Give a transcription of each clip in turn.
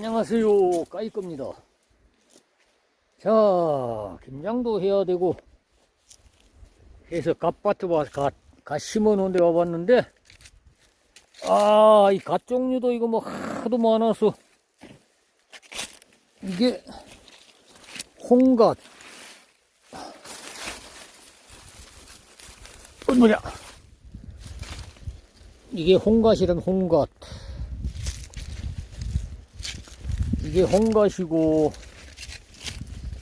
안녕하세요. 까이겁니다. 자, 김장도 해야 되고, 해서 갓밭에 와서 갓, 갓 심어 놓은 데 와봤는데, 아, 이 갓 종류도 이거 뭐 하도 많아서, 이게, 홍갓. 어, 뭐냐. 이게 홍갓이란 홍갓. 이게 홍갓이고,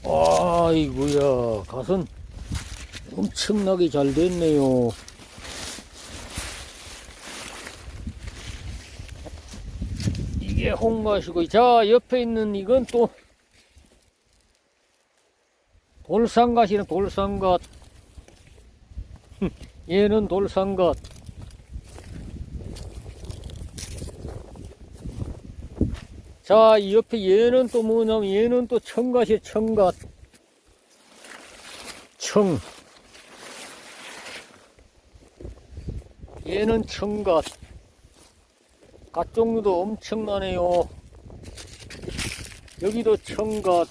아이고야, 갓은 엄청나게 잘 됐네요. 이게 홍갓이고, 자, 옆에 있는 이건 또, 돌산갓이네, 돌산갓. 얘는 돌산갓. 자, 이 옆에 얘는 또 뭐냐면 얘는 또 청갓이에요, 청갓. 청. 얘는 청갓. 갓 종류도 엄청나네요. 여기도 청갓.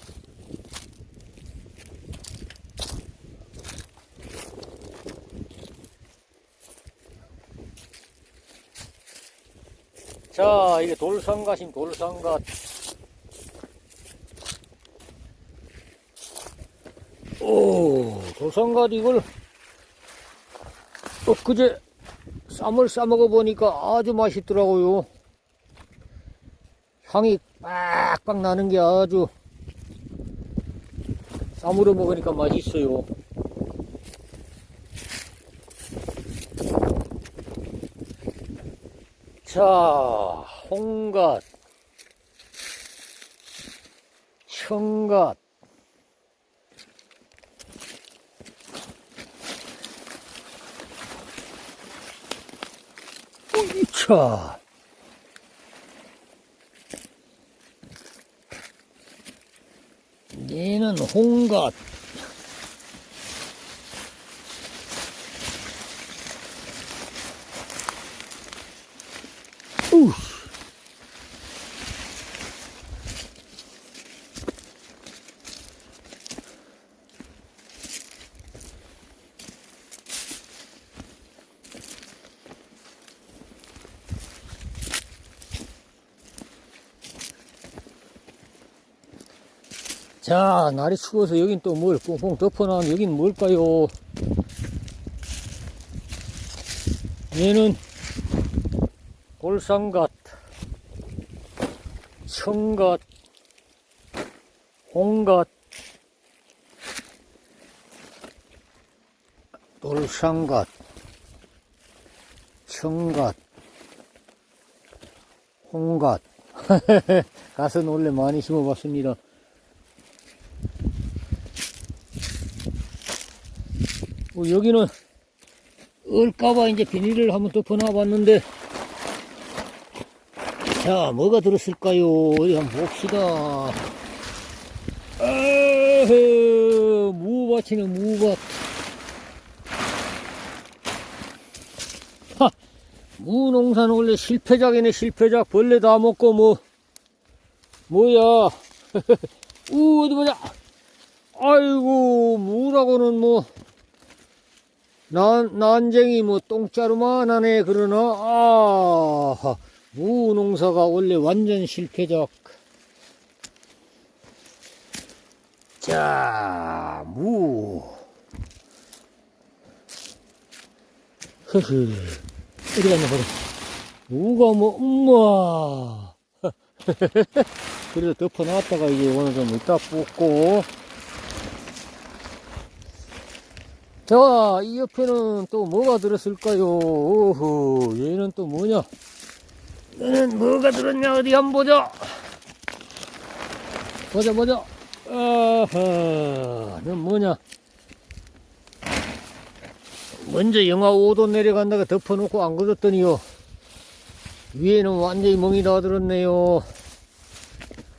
자, 이게 돌산갓임, 돌산갓. 오, 돌산갓 이걸 엊그제 쌈을 싸먹어 보니까 아주 맛있더라고요. 향이 빡빡 나는 게 아주 쌈으로 먹으니까 맛있어요. 자, 홍갓, 청갓, 자, 얘는 홍갓, 우 자, 날이 추워서 여긴 또 뭘 꽁꽁 덮어놔. 여긴 뭘까요? 얘는 돌산갓, 청갓, 홍갓, 돌산갓, 청갓, 홍갓. 갓은 원래 많이 심어봤습니다. 어, 여기는 얼까봐 이제 비닐을 한번 덮어놔 봤는데 자 뭐가 들었을까요? 어디 한번 봅시다. 아흐 무밭이네 무밭. 하 무농사는 원래 실패작이네 실패작. 벌레 다 먹고 뭐 뭐야. 우 어디 보자. 아이고 무라고는 뭐 난, 난쟁이 뭐 똥자루만 하네 그러나. 아 무 농사가 원래 완전 실패작 자무. 흐흐. 어디 갔나 보자. 무가 뭐 엄마. 그래도 덮어놨다가 이제 오늘 좀 이따 뽑고. 자, 이 옆에는 또 뭐가 들었을까요? 오호, 얘는 또 뭐냐? 얘는 뭐가 들었냐? 어디 한번 보자. 보자, 보자. 아하, 넌 뭐냐? 먼저 영하 5도 내려간다가 덮어놓고 안 걷었더니요. 위에는 완전히 멍이 다 들었네요.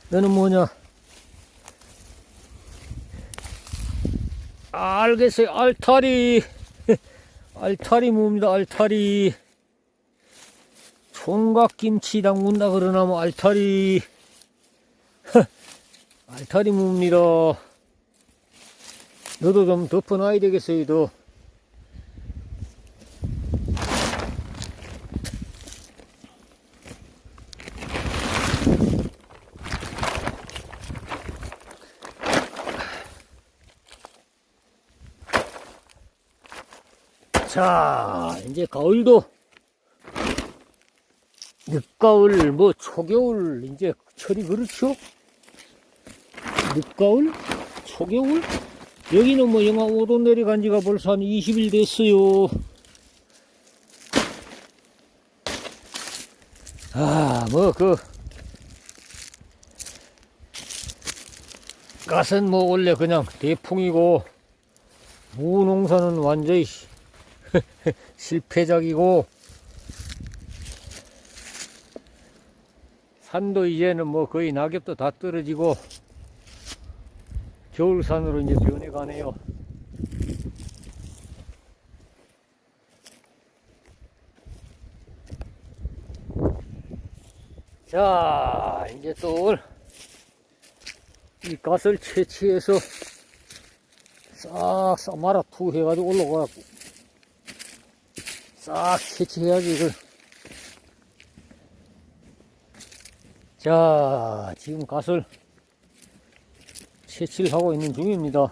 너는 뭐냐? 알겠어요. 알타리. 알타리 뭡니다. 알타리. 총각김치 담근다 그러나 뭐 알타리. 알타리 묵니다. 너도 좀 덮어놔야 되겠어요, 너. 자, 이제 가을도 늦가을, 뭐 초겨울, 이제 철이 그렇죠? 늦가을? 초겨울? 여기는 뭐 영하 5도 내려간 지가 벌써 한 20일 됐어요. 아, 뭐, 그, 갓은 뭐 원래 그냥 대풍이고, 무농사는 완전히 실패작이고, 산도 이제는 뭐 거의 낙엽도 다 떨어지고, 겨울산으로 이제 변해가네요. 자, 이제 또 이 갓을 채취해서 싹, 싹 말아 투 해가지고 올라가갖고 싹 채취해야지 이걸. 자, 지금 갓을 채취를 하고 있는 중입니다.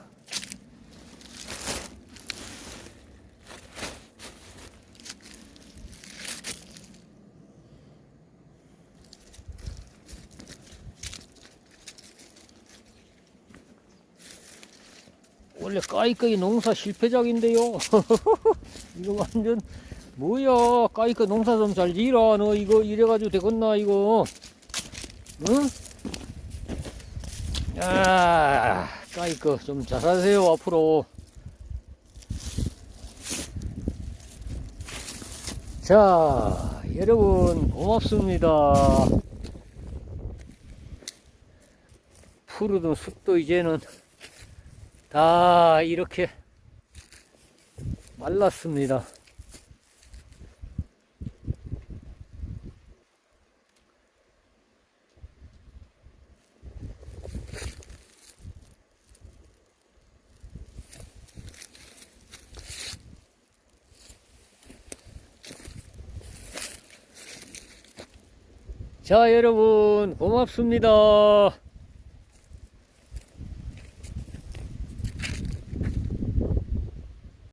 원래 까이까이 농사 실패작인데요. 이거 완전 뭐야? 까이까 농사 좀 잘 지라. 너 이거 이래가지고 되겠나 이거? 응? 아, 까이꺼 좀 잘하세요 앞으로. 자, 여러분 고맙습니다. 푸르던 숲도 이제는 다 이렇게 말랐습니다. 자, 여러분, 고맙습니다.